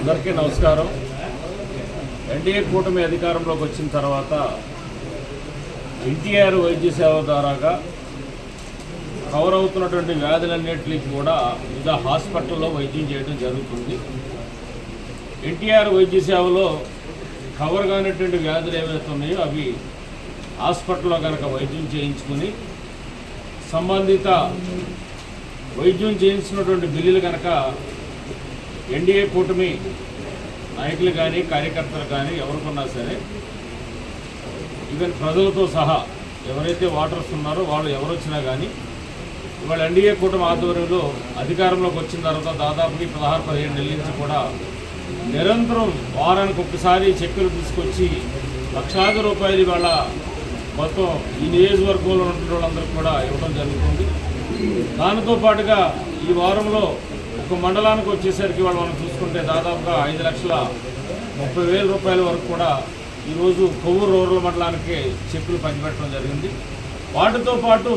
అందరికీ నమస్కారం. ఎన్డీఏ కూటమి అధికారంలోకి వచ్చిన తర్వాత ఎన్టీఆర్ వైద్య సేవ ద్వారాగా కవర్ అవుతున్నటువంటి వ్యాధులన్నింటికి కూడా వివిధ హాస్పిటల్లో వైద్యం చేయడం జరుగుతుంది. ఎన్టీఆర్ వైద్య సేవలో కవర్ కానిటువంటి వ్యాధులు ఏవైతే ఉన్నాయో అవి హాస్పిటల్లో కనుక వైద్యం చేయించుకుని సంబంధిత వైద్యం చేయించినటువంటి బిల్లులు కనుక ఎన్డీఏ కూటమి నాయకులు కానీ కార్యకర్తలు కానీ ఎవరికొన్నా సరే ఈవెన్ ప్రజలతో సహా ఎవరైతే వాటర్స్ ఉన్నారో వాళ్ళు ఎవరు వచ్చినా కానీ ఇవాళ ఎన్డీఏ కూటమి ఆధ్వర్యంలో అధికారంలోకి వచ్చిన తర్వాత దాదాపుకి పదహారు పదిహేను నెలల నుంచి కూడా నిరంతరం వారానికి ఒక్కసారి చెక్కులు తీసుకొచ్చి లక్షలాది రూపాయలు ఇవాళ మొత్తం ఈ నియోజకవర్గంలో ఉన్న వాళ్ళందరికీ కూడా ఇవ్వడం జరుగుతుంది. దానితో పాటుగా ఈ వారంలో ఒక మండలానికి వచ్చేసరికి వాళ్ళు మనం చూసుకుంటే దాదాపుగా ఐదు లక్షల ముప్పై వేల రూపాయల వరకు కూడా ఈరోజు కొవ్వూరు రూరల్ మండలానికి చెక్కులు పంచిపెట్టడం జరిగింది. వాటితో పాటు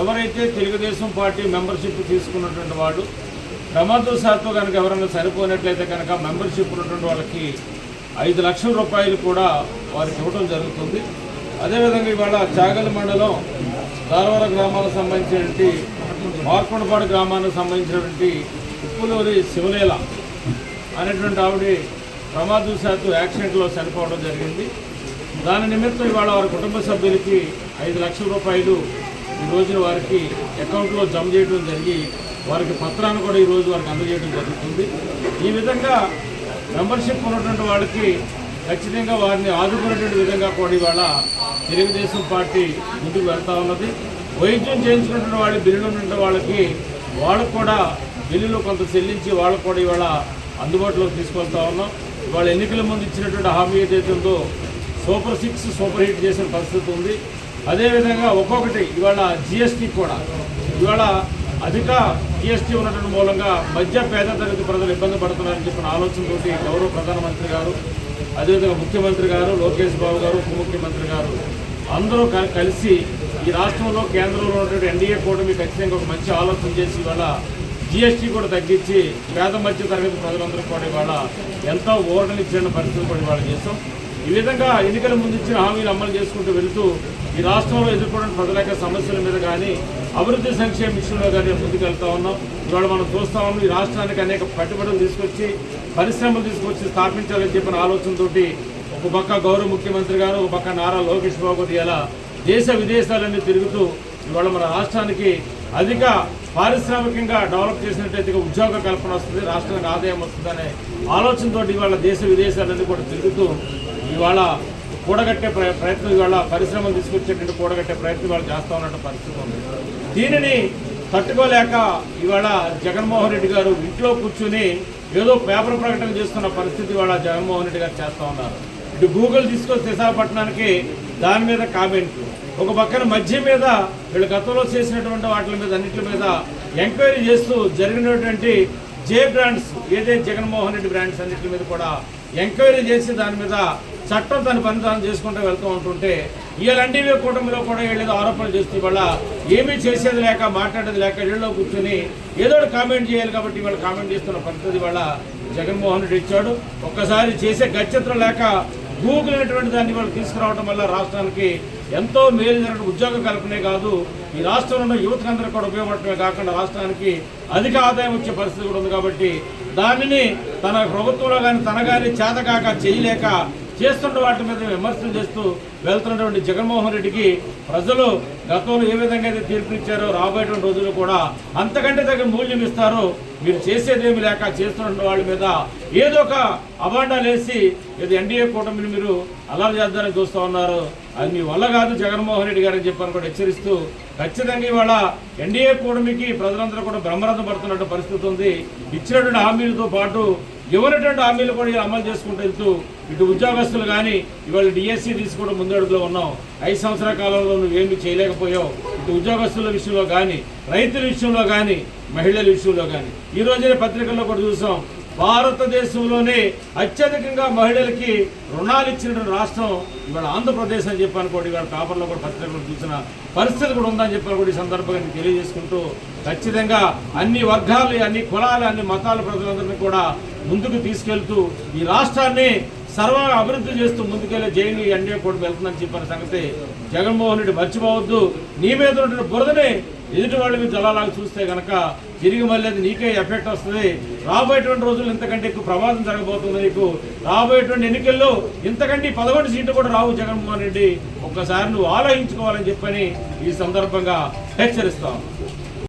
ఎవరైతే తెలుగుదేశం పార్టీ మెంబర్షిప్ తీసుకున్నటువంటి వాడు ప్రమాదశాత్తు కనుక ఎవరైనా సరిపోయినట్లయితే కనుక మెంబర్షిప్ ఉన్నటువంటి వాళ్ళకి ఐదు లక్షల రూపాయలు కూడా వారికి ఇవ్వడం జరుగుతుంది. అదేవిధంగా ఇవాళ చాగల్ మండలం దారవర గ్రామాలకు సంబంధించినటువంటి మార్కొండపాడు గ్రామానికి సంబంధించినటువంటి ఉప్పులూరి శివలీల అనేటువంటి ఆవిడ ప్రమాదశాత్తు యాక్సిడెంట్లో చనిపోవడం జరిగింది. దాని నిమిత్తం ఇవాళ వారి కుటుంబ సభ్యులకి ఐదు లక్షల రూపాయలు ఈ రోజున వారికి అకౌంట్లో జమ చేయడం జరిగి వారికి పత్రాన్ని కూడా ఈ రోజు వారికి అందజేయడం జరుగుతుంది. ఈ విధంగా మెంబర్షిప్ ఉన్నటువంటి వాళ్ళకి ఖచ్చితంగా వారిని ఆదుకునేటువంటి విధంగా కూడా ఇవాళ తెలుగుదేశం పార్టీ ముందుకు వెళ్తా ఉన్నది. వైద్యం చేయించుకున్న వాళ్ళు బిల్లులు ఉన్న వాళ్ళకి వాళ్ళకు కూడా బిల్లులు కొంత చెల్లించి వాళ్ళకు కూడా ఇవాళ అందుబాటులోకి తీసుకొస్తా ఉన్నాం. ఇవాళ ఎన్నికల ముందు ఇచ్చినటువంటి హామీ ఏదైతే ఉందో సూపర్ సిక్స్ సూపర్ హిట్ చేసిన పరిస్థితి ఉంది. అదేవిధంగా ఒక్కొక్కటి ఇవాళ జిఎస్టీ కూడా. ఇవాళ అధిక జిఎస్టీ ఉన్నటువంటి మూలంగా మధ్య పేద తరగతి ప్రజలు ఇబ్బంది పడుతున్నారని చెప్పిన ఆలోచనతోటి గౌరవ ప్రధానమంత్రి గారు అదేవిధంగా ముఖ్యమంత్రి గారు లోకేష్ బాబు గారు ఉప ముఖ్యమంత్రి గారు అందరూ కలిసి ఈ రాష్ట్రంలో కేంద్రంలో ఉన్నటువంటి ఎన్డీఏ కూటమి ఖచ్చితంగా ఒక మంచి ఆలోచన చేసి ఇవాళ జిఎస్టీ కూడా తగ్గించి పేద మధ్య తరగతి ప్రజలందరూ కూడా ఇవాళ ఎంతో ఓరనిచ్చిన పరిస్థితులు కూడా ఇవాళ చేస్తాం. ఈ విధంగా ఎన్నికల ముందు ఇచ్చిన హామీలు అమలు చేసుకుంటూ వెళుతూ ఈ రాష్ట్రంలో ఎదుర్కొన్న ప్రజల యొక్క సమస్యల మీద కానీ అభివృద్ధి సంక్షేమ విషయంలో కానీ ముందుకెళ్తా ఉన్నాం. ఇవాళ మనం చూస్తా ఉన్నాం ఈ రాష్ట్రానికి అనేక పెట్టుబడులు తీసుకొచ్చి పరిశ్రమలు తీసుకొచ్చి స్థాపించాలని చెప్పిన ఆలోచనతోటి ఒక పక్క గౌరవ ముఖ్యమంత్రి గారు ఒక పక్క నారా లోకేష్ బాబు ఇలా దేశ విదేశాలన్నీ తిరుగుతూ ఇవాళ మన రాష్ట్రానికి అధిక పారిశ్రామికంగా డెవలప్ చేసినట్టయితే ఉద్యోగ కల్పన వస్తుంది రాష్ట్రానికి ఆదాయం వస్తుందనే ఆలోచనతో ఇవాళ దేశ విదేశాలన్నీ కూడా తిరుగుతూ ఇవాళ కూడగట్టే ప్ర- ప్రయత్నం ఇవాళ పరిశ్రమలు తీసుకొచ్చేటువంటి కూడగట్టే ప్రయత్నం ఇవాళ చేస్తా ఉన్నట్టు పరిస్థితి ఉంది. దీనిని తట్టుకోలేక ఇవాళ జగన్మోహన్ రెడ్డి గారు ఇంట్లో కూర్చుని ఏదో పేపర్ ప్రకటన చేస్తున్న పరిస్థితి ఇవాళ జగన్మోహన్ రెడ్డి గారు చేస్తూ ఉన్నారు. ఇటు గూగుల్ తీసుకొచ్చి విశాఖపట్నానికి దాని మీద కామెంట్లు. ఒక పక్కన మధ్య మీద వీళ్ళు గతంలో చేసినటువంటి వాటి మీద అన్నింటి మీద ఎంక్వైరీ చేస్తూ జరిగినటువంటి జే బ్రాండ్స్ ఏదైతే జగన్మోహన్ రెడ్డి బ్రాండ్స్ అన్నింటి మీద కూడా ఎంక్వైరీ చేసి దాని మీద చట్టం తన పని తాను చేసుకుంటూ వెళ్తూ ఉంటుంటే ఇలాంటివి కూటమిలో కూడా వీళ్ళు ఆరోపణలు చేస్తూ వాళ్ళ ఏమీ చేసేది లేక మాట్లాడేది లేక ఇళ్ళలో కూర్చొని ఏదో కామెంట్ చేయాలి కాబట్టి వాళ్ళు కామెంట్ చేస్తున్న పరిస్థితి వాళ్ళ జగన్మోహన్ రెడ్డి ఇచ్చాడు. ఒక్కసారి చేసే గచ్చత్రం లేక గూగుల్ అనేటువంటి దాన్ని వాళ్ళు తీసుకురావడం వల్ల రాష్ట్రానికి ఎంతో మేలు జరిగిన ఉద్యోగ కల్పనే కాదు ఈ రాష్ట్రంలో ఉన్న యువతకందరూ కూడా ఉపయోగపడటమే కాకుండా రాష్ట్రానికి అధిక ఆదాయం వచ్చే పరిస్థితి కూడా ఉంది కాబట్టి దానిని తన ప్రభుత్వంలో కానీ తన కానీ చేతకాక చేయలేక చేస్తున్న వాటి మీద విమర్శలు చేస్తూ వెళ్తున్నటువంటి జగన్మోహన్ రెడ్డికి ప్రజలు గతంలో ఏ విధంగా అయితే తీర్పునిచ్చారో రాబోయేటువంటి రోజుల్లో కూడా అంతకంటే తగ్గ మూల్యం ఇస్తారో మీరు చేసేదేమి లేక చేస్తున్న వాళ్ళ మీద ఏదో ఒక అబాండాలు వేసి ఏదో ఎన్డీఏ కూటమిని మీరు అల్లరి చేద్దామని చూస్తూ ఉన్నారు. అది మీ వల్ల కాదు జగన్మోహన్ రెడ్డి గారని చెప్పని కూడా హెచ్చరిస్తూ ఖచ్చితంగా ఇవాళ ఎన్డీఏ కూటమికి ప్రజలందరూ కూడా బ్రహ్మరథం పడుతున్నట్టు పరిస్థితి ఉంది. ఇచ్చినటువంటి హామీలతో పాటు ఇవ్వనటువంటి హామీలు కూడా ఇలా అమలు చేసుకుంటూ వెళ్తూ ఇటు ఉద్యోగస్తులు కానీ ఇవాళ డిఎస్సి తీసుకోవడం ముందడుగులో ఉన్నాం ఐదు సంవత్సరాల కాలంలో నువ్వేమీ చేయలేకపోయావు. ఇటు ఉద్యోగస్తుల విషయంలో కానీ రైతుల విషయంలో కానీ మహిళల విషయంలో కానీ ఈ రోజునే పత్రికల్లో కూడా చూసాం. భారతదేశంలోనే అత్యధికంగా మహిళలకి రుణాలు ఇచ్చినటువంటి రాష్ట్రం ఇవాళ ఆంధ్రప్రదేశ్ అని చెప్పి అనుకోండి. ఇవాళ పేపర్లో కూడా పత్రికలు చూసిన పరిస్థితి కూడా ఉందని చెప్పి కూడా ఈ సందర్భంగా నేను తెలియజేసుకుంటూ ఖచ్చితంగా అన్ని వర్గాలు అన్ని కులాలు అన్ని మతాల ప్రజలందరినీ కూడా ముందుకు తీసుకెళ్తూ ఈ రాష్ట్రాన్ని సర్వ అభివృద్ధి చేస్తూ ముందుకెళ్ళే జైలు ఎన్డీఏ కూడా వెళ్తుందని చెప్పిన సంగతి జగన్మోహన్ రెడ్డి మర్చిపోవద్దు. నీ మీద ఉన్న బురదని ఎదుటి వాళ్ళ మీద జలాలాగా చూస్తే కనుక తిరిగి మళ్ళీ అది నీకే ఎఫెక్ట్ వస్తుంది. రాబోయేటువంటి రోజులు ఇంతకంటే ఎక్కువ ప్రమాదం జరగబోతుంది నీకు. రాబోయేటువంటి ఎన్నికల్లో ఇంతకంటే పదకొండు సీట్లు కూడా రావు జగన్మోహన్ రెడ్డి. ఒక్కసారి నువ్వు ఆలోచించుకోవాలని చెప్పని ఈ సందర్భంగా హెచ్చరిస్తాం.